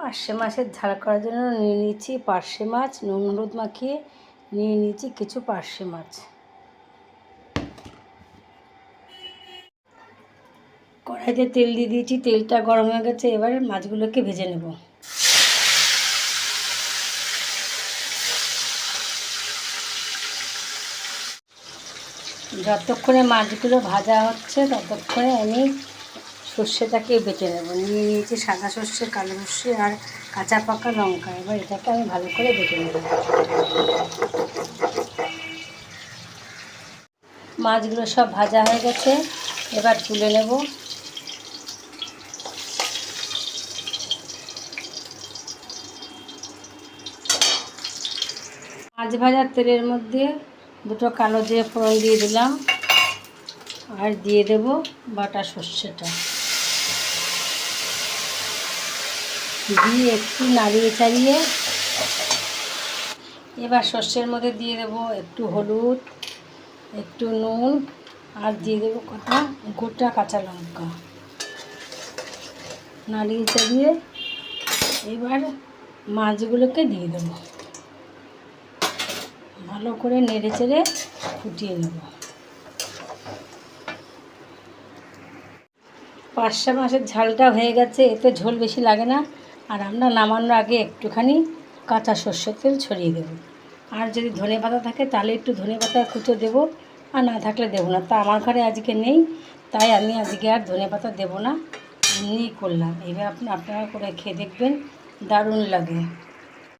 পার্শে মাছের ঝাল করার জন্য নিয়ে নিয়েছি পার্শে মাছ, নুন হলুদ মাখিয়ে নিয়ে নিয়েছি কিছু পার্শে মাছ। কড়াইতে তেল দিয়ে দিয়েছি, তেলটা গরম হয়ে গেছে, এবার মাছগুলোকে ভেজে নেব। যতক্ষণে মাছগুলো ভাজা হচ্ছে, ততক্ষণে আমি সর্ষেটাকে বেটে নেব। নিয়ে নিয়েছি সাদা সর্ষে, কালো সর্ষে আর কাঁচা পাকা লঙ্কা। এবার এটাকে আমি ভালো করে বেটে নেব। মাছগুলো সব ভাজা হয়ে গেছে। এবার তুলে নেব। মাছ ভাজার তেলের মধ্যে দুটো কালো জিরে ফোড়ন দিয়ে দিলাম। আর দিয়ে দেব বাটা সর্ষেটা। দিয়ে একটু নাড়িয়ে চাড়িয়ে। এবার সর্ষের মধ্যে দিয়ে দেব একটু হলুদ, একটু নুন, আর দিয়ে দেবো কটা গোটা কাঁচা লঙ্কা। নাড়িয়ে চাড়িয়ে এবার মাছগুলোকে দিয়ে দেবো। ভালো করে নেড়ে চেড়ে ফুটিয়ে নেব। পাঁচশো মাসের ঝালটা হয়ে গেছে, এতে ঝোল বেশি লাগে না। আর আমরা নামানোর আগে একটুখানি কাঁচা সর্ষের তেল ছড়িয়ে দেব। আর যদি ধনে পাতা থাকে তাহলে একটু ধনে পাতা কুচো দেবো, আর না থাকলে দেবো না। তা আমার ঘরে আজকে নেই, তাই আমি আজকে আর ধনে পাতা দেবো না, এমনিই করলাম। এবার আপনি, আপনারা করে খেয়ে দেখবেন, দারুণ লাগে।